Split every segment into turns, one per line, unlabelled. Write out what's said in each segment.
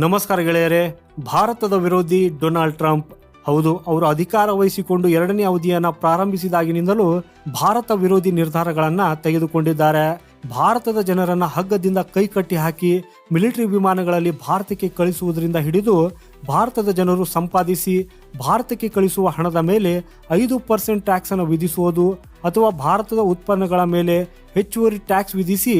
ನಮಸ್ಕಾರ ಗೆಳೆಯರೇ, ಭಾರತದ ವಿರೋಧಿ ಡೊನಾಲ್ಡ್ ಟ್ರಂಪ್ ಹೌದು, ಅವರು ಅಧಿಕಾರ ವಹಿಸಿಕೊಂಡು ಎರಡನೇ ಅವಧಿಯನ್ನು ಪ್ರಾರಂಭಿಸಿದಾಗಿನಿಂದಲೂ ಭಾರತ ವಿರೋಧಿ ನಿರ್ಧಾರಗಳನ್ನು ತೆಗೆದುಕೊಂಡಿದ್ದಾರೆ. ಭಾರತದ ಜನರನ್ನ ಹಗ್ಗದಿಂದ ಕೈ ಕಟ್ಟಿ ಹಾಕಿ ಮಿಲಿಟರಿ ವಿಮಾನಗಳಲ್ಲಿ ಭಾರತಕ್ಕೆ ಕಳಿಸುವುದರಿಂದ ಹಿಡಿದು ಭಾರತದ ಜನರು ಸಂಪಾದಿಸಿ ಭಾರತಕ್ಕೆ ಕಳಿಸುವ ಹಣದ ಮೇಲೆ ಐದು ಪರ್ಸೆಂಟ್ ಟ್ಯಾಕ್ಸ್ ಅನ್ನು ವಿಧಿಸುವುದು ಅಥವಾ ಭಾರತದ ಉತ್ಪನ್ನಗಳ ಮೇಲೆ ಹೆಚ್ಚುವರಿ ಟ್ಯಾಕ್ಸ್ ವಿಧಿಸಿ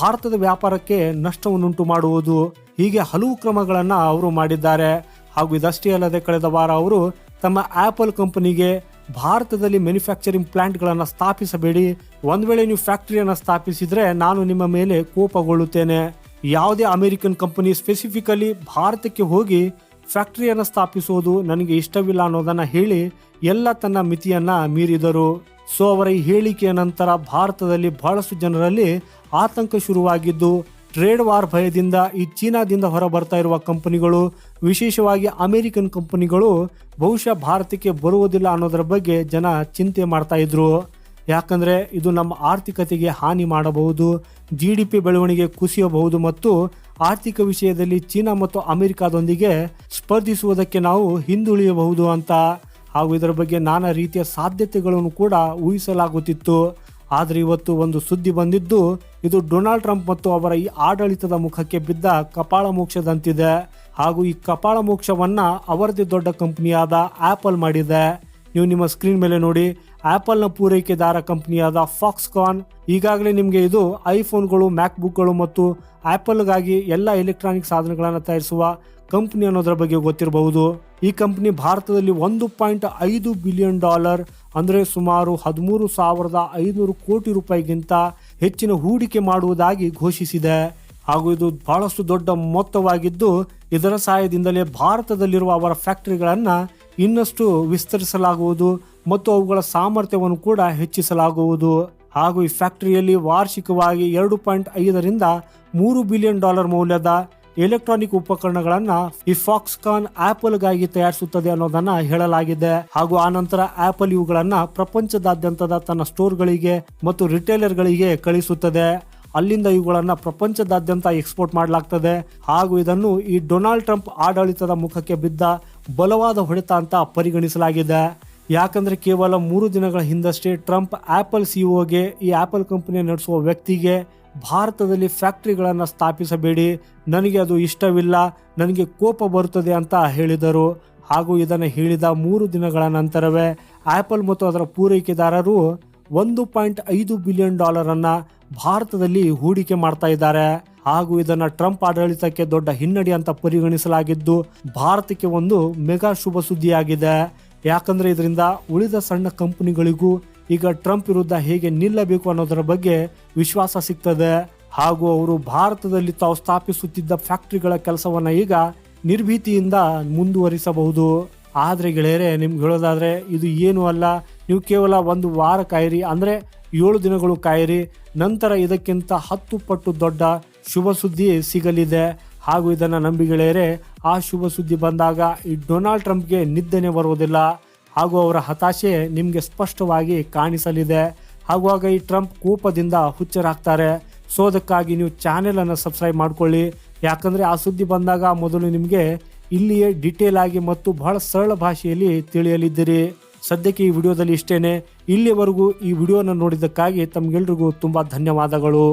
ಭಾರತದ ವ್ಯಾಪಾರಕ್ಕೆ ನಷ್ಟವನ್ನುಂಟು ಮಾಡುವುದು. ಹೀಗೆ ಹಲವು ಕ್ರಮಗಳನ್ನು ಅವರು ಮಾಡಿದ್ದಾರೆ. ಹಾಗೂ ಇದಷ್ಟೇ ಅಲ್ಲದೆ ಕಳೆದ ವಾರ ಅವರು ತಮ್ಮ ಆ್ಯಪಲ್ ಕಂಪನಿಗೆ ಭಾರತದಲ್ಲಿ ಮ್ಯಾನುಫ್ಯಾಕ್ಚರಿಂಗ್ ಪ್ಲಾಂಟ್ಗಳನ್ನು ಸ್ಥಾಪಿಸಬೇಡಿ. ಒಂದು ವೇಳೆ ನೀವು ಫ್ಯಾಕ್ಟರಿಯನ್ನು ಸ್ಥಾಪಿಸಿದರೆ ನಾನು ನಿಮ್ಮ ಮೇಲೆ ಕೋಪಗೊಳ್ಳುತ್ತೇನೆ. ಯಾವುದೇ ಅಮೆರಿಕನ್ ಕಂಪನಿ ಸ್ಪೆಸಿಫಿಕಲಿ ಭಾರತಕ್ಕೆ ಹೋಗಿ ಫ್ಯಾಕ್ಟರಿಯನ್ನು ಸ್ಥಾಪಿಸುವುದು ನನಗೆ ಇಷ್ಟವಿಲ್ಲ ಅನ್ನೋದನ್ನು ಹೇಳಿ ಎಲ್ಲ ತನ್ನ ಮಿತಿಯನ್ನು ಮೀರಿದರು. ಸೊ ಅವರ ಈ ಹೇಳಿಕೆಯ ನಂತರ ಭಾರತದಲ್ಲಿ ಬಹಳಷ್ಟು ಜನರಲ್ಲಿ ಆತಂಕ ಶುರುವಾಗಿದ್ದು ಟ್ರೇಡ್ ವಾರ್ ಭಯದಿಂದ ಈ ಚೀನಾದಿಂದ ಹೊರ ಬರ್ತಾ ಇರುವ ಕಂಪನಿಗಳು, ವಿಶೇಷವಾಗಿ ಅಮೆರಿಕನ್ ಕಂಪನಿಗಳು, ಬಹುಶಃ ಭಾರತಕ್ಕೆ ಬರುವುದಿಲ್ಲ ಅನ್ನೋದರ ಬಗ್ಗೆ ಜನ ಚಿಂತೆ ಮಾಡ್ತಾ ಇದ್ರು. ಯಾಕಂದ್ರೆ ಇದು ನಮ್ಮ ಆರ್ಥಿಕತೆಗೆ ಹಾನಿ ಮಾಡಬಹುದು ಜಿ ಡಿ ಪಿ ಬೆಳವಣಿಗೆ ಕುಸಿಯಬಹುದು ಮತ್ತು ಆರ್ಥಿಕ ವಿಷಯದಲ್ಲಿ ಚೀನಾ ಮತ್ತು ಅಮೆರಿಕಾದೊಂದಿಗೆ ಸ್ಪರ್ಧಿಸುವುದಕ್ಕೆ ನಾವು ಹಿಂದುಳಿಯಬಹುದು ಅಂತ ಹಾಗೂ ಇದರ ಬಗ್ಗೆ ನಾನಾ ರೀತಿಯ ಸಾಧ್ಯತೆಗಳನ್ನು ಕೂಡ ಊಹಿಸಲಾಗುತ್ತಿತ್ತು. ಆದರೆ ಇವತ್ತು ಒಂದು ಸುದ್ದಿ ಬಂದಿದ್ದು, ಇದು ಡೊನಾಲ್ಡ್ ಟ್ರಂಪ್ ಮತ್ತು ಅವರ ಈ ಆಡಳಿತದ ಮುಖಕ್ಕೆ ಬಿದ್ದ ಕಪಾಳ ಮೋಕ್ಷದಂತಿದೆ. ಹಾಗೂ ಈ ಕಪಾಳ ಮೋಕ್ಷವನ್ನ ಅವರದೇ ದೊಡ್ಡ ಕಂಪನಿಯಾದ ಆಪಲ್ ಮಾಡಿದೆ. ನೀವು ನಿಮ್ಮ ಸ್ಕ್ರೀನ್ ಮೇಲೆ ನೋಡಿ ಆಪಲ್ನ ಪೂರೈಕೆದಾರ ಕಂಪನಿಯಾದ ಫಾಕ್ಸ್ಕಾನ್ ಈಗಾಗಲೇ ನಿಮಗೆ ಇದು ಐಫೋನ್ಗಳು ಮ್ಯಾಕ್ಬುಕ್ಗಳು ಮತ್ತು ಆಪಲ್ಗಾಗಿ ಎಲ್ಲ ಎಲೆಕ್ಟ್ರಾನಿಕ್ ಸಾಧನಗಳನ್ನು ತಯಾರಿಸುವ ಕಂಪನಿ ಅನ್ನೋದರ ಬಗ್ಗೆ ಗೊತ್ತಿರಬಹುದು. ಈ ಕಂಪನಿ ಭಾರತದಲ್ಲಿ ಒಂದು ಪಾಯಿಂಟ್ ಐದು ಬಿಲಿಯನ್ ಡಾಲರ್ ಅಂದರೆ ಸುಮಾರು ಹದಿಮೂರು ಸಾವಿರದ ಐನೂರು ಕೋಟಿ ರೂಪಾಯಿಗಿಂತ ಹೆಚ್ಚಿನ ಹೂಡಿಕೆ ಮಾಡುವುದಾಗಿ ಘೋಷಿಸಿದೆ. ಹಾಗೂ ಇದು ಬಹಳಷ್ಟು ದೊಡ್ಡ ಮೊತ್ತವಾಗಿದ್ದು, ಇದರ ಸಹಾಯದಿಂದಲೇ ಭಾರತದಲ್ಲಿರುವ ಅವರ ಫ್ಯಾಕ್ಟರಿಗಳನ್ನು ಇನ್ನಷ್ಟು ವಿಸ್ತರಿಸಲಾಗುವುದು ಮತ್ತು ಅವುಗಳ ಸಾಮರ್ಥ್ಯವನ್ನು ಕೂಡ ಹೆಚ್ಚಿಸಲಾಗುವುದು. ಹಾಗೂ ಈ ಫ್ಯಾಕ್ಟರಿಯಲ್ಲಿ ವಾರ್ಷಿಕವಾಗಿ ಎರಡು ಪಾಯಿಂಟ್ ಐದರಿಂದ ಮೂರು ಬಿಲಿಯನ್ ಡಾಲರ್ ಮೌಲ್ಯದ ಎಲೆಕ್ಟ್ರಾನಿಕ್ ಉಪಕರಣಗಳನ್ನು ಈ ಫಾಕ್ಸ್ಕಾನ್ ಆಪಲ್ಗಾಗಿ ತಯಾರಿಸುತ್ತದೆ ಅನ್ನೋದನ್ನ ಹೇಳಲಾಗಿದೆ. ಹಾಗೂ ಆ ನಂತರ ಆಪಲ್ ಇವುಗಳನ್ನ ಪ್ರಪಂಚದಾದ್ಯಂತದ ತನ್ನ ಸ್ಟೋರ್ಗಳಿಗೆ ಮತ್ತು ರಿಟೇಲರ್ಗಳಿಗೆ ಕಳಿಸುತ್ತದೆ. ಅಲ್ಲಿಂದ ಇವುಗಳನ್ನು ಪ್ರಪಂಚದಾದ್ಯಂತ ಎಕ್ಸ್ಪೋರ್ಟ್ ಮಾಡಲಾಗ್ತದೆ. ಹಾಗೂ ಇದನ್ನು ಈ ಡೊನಾಲ್ಡ್ ಟ್ರಂಪ್ ಆಡಳಿತದ ಮುಖಕ್ಕೆ ಬಿದ್ದ ಬಲವಾದ ಹೊಡೆತ ಅಂತ ಪರಿಗಣಿಸಲಾಗಿದೆ. ಯಾಕಂದ್ರೆ ಕೇವಲ ಮೂರು ದಿನಗಳ ಹಿಂದಷ್ಟೇ ಟ್ರಂಪ್ ಆಪಲ್ ಸಿಇಒಗೆ, ಈ ಆಪಲ್ ಕಂಪನಿ ನಡೆಸುವ ವ್ಯಕ್ತಿಗೆ ಭಾರತದಲ್ಲಿ ಫ್ಯಾಕ್ಟ್ರಿಗಳನ್ನು ಸ್ಥಾಪಿಸಬೇಡಿ. ನನಗೆ ಅದು ಇಷ್ಟವಿಲ್ಲ, ನನಗೆ ಕೋಪ ಬರುತ್ತದೆ ಅಂತ ಹೇಳಿದರು. ಹಾಗೂ ಇದನ್ನು ಹೇಳಿದ ಮೂರು ದಿನಗಳ ನಂತರವೇ ಆಪಲ್ ಮತ್ತು ಅದರ ಪೂರೈಕೆದಾರರು ಒಂದು ಪಾಯಿಂಟ್ ಐದು ಬಿಲಿಯನ್ ಡಾಲರನ್ನು ಭಾರತದಲ್ಲಿ ಹೂಡಿಕೆ ಮಾಡ್ತಾ ಇದ್ದಾರೆ. ಹಾಗೂ ಇದನ್ನ ಟ್ರಂಪ್ ಆಡಳಿತಕ್ಕೆ ದೊಡ್ಡ ಹಿನ್ನಡೆ ಅಂತ ಪರಿಗಣಿಸಲಾಗಿದ್ದು, ಭಾರತಕ್ಕೆ ಒಂದು ಮೆಗಾ ಶುಭ ಸುದ್ದಿಯಾಗಿದೆ. ಯಾಕಂದ್ರೆ ಇದರಿಂದ ಉಳಿದ ಸಣ್ಣ ಕಂಪನಿಗಳಿಗೂ ಈಗ ಟ್ರಂಪ್ ವಿರುದ್ಧ ಹೇಗೆ ನಿಲ್ಲಬೇಕು ಅನ್ನೋದರ ಬಗ್ಗೆ ವಿಶ್ವಾಸ ಸಿಗ್ತದೆ. ಹಾಗೂ ಅವರು ಭಾರತದಲ್ಲಿ ತಾವು ಸ್ಥಾಪಿಸುತ್ತಿದ್ದ ಫ್ಯಾಕ್ಟರಿಗಳ ಕೆಲಸವನ್ನ ಈಗ ನಿರ್ಭೀತಿಯಿಂದ ಮುಂದುವರಿಸಬಹುದು. ಆದರೆ ಗೆಳೆಯರೆ, ನಿಮ್ಗೆ ಹೇಳೋದಾದ್ರೆ ಇದು ಏನು ಅಲ್ಲ. ನೀವು ಕೇವಲ ಒಂದು ವಾರ ಕಾಯಿರಿ, ಅಂದ್ರೆ ಏಳು ದಿನಗಳು ಕಾಯಿರಿ, ನಂತರ ಇದಕ್ಕಿಂತ ಹತ್ತು ಪಟ್ಟು ದೊಡ್ಡ ಶುಭ ಸುದ್ದಿ ಸಿಗಲಿದೆ. ಹಾಗೂ ಇದನ್ನು ನಂಬಿ ಗೆಳೆಯರೆ ಆ ಶುಭ ಸುದ್ದಿ ಬಂದಾಗ ಈ ಡೊನಾಲ್ಡ್ ಟ್ರಂಪ್ಗೆ ನಿದ್ದನೆ ಬರುವುದಿಲ್ಲ. ಹಾಗೂ ಅವರ ಹತಾಶೆ ನಿಮಗೆ ಸ್ಪಷ್ಟವಾಗಿ ಕಾಣಿಸಲಿದೆ. ಹಾಗೂ ಆಗ ಈ ಟ್ರಂಪ್ ಕೋಪದಿಂದ ಹುಚ್ಚರಾಗ್ತಾರೆ ಸೊ ಅದಕ್ಕಾಗಿ ನೀವು ಚಾನೆಲನ್ನು ಸಬ್ಸ್ಕ್ರೈಬ್ ಮಾಡ್ಕೊಳ್ಳಿ. ಯಾಕಂದರೆ ಆ ಸುದ್ದಿ ಬಂದಾಗ ಮೊದಲು ನಿಮಗೆ ಇಲ್ಲಿಯೇ ಡಿಟೇಲ್ ಆಗಿ ಮತ್ತು ಬಹಳ ಸರಳ ಭಾಷೆಯಲ್ಲಿ ತಿಳಿಯಲಿದ್ದೀರಿ. ಸದ್ಯಕ್ಕೆ ಈ ವಿಡಿಯೋದಲ್ಲಿ ಇಷ್ಟೇನೆ. ಇಲ್ಲಿವರೆಗೂ ಈ ವಿಡಿಯೋನ ನೋಡಿದ್ದಕ್ಕಾಗಿ ತಮಗೆಲ್ರಿಗೂ ತುಂಬ ಧನ್ಯವಾದಗಳು.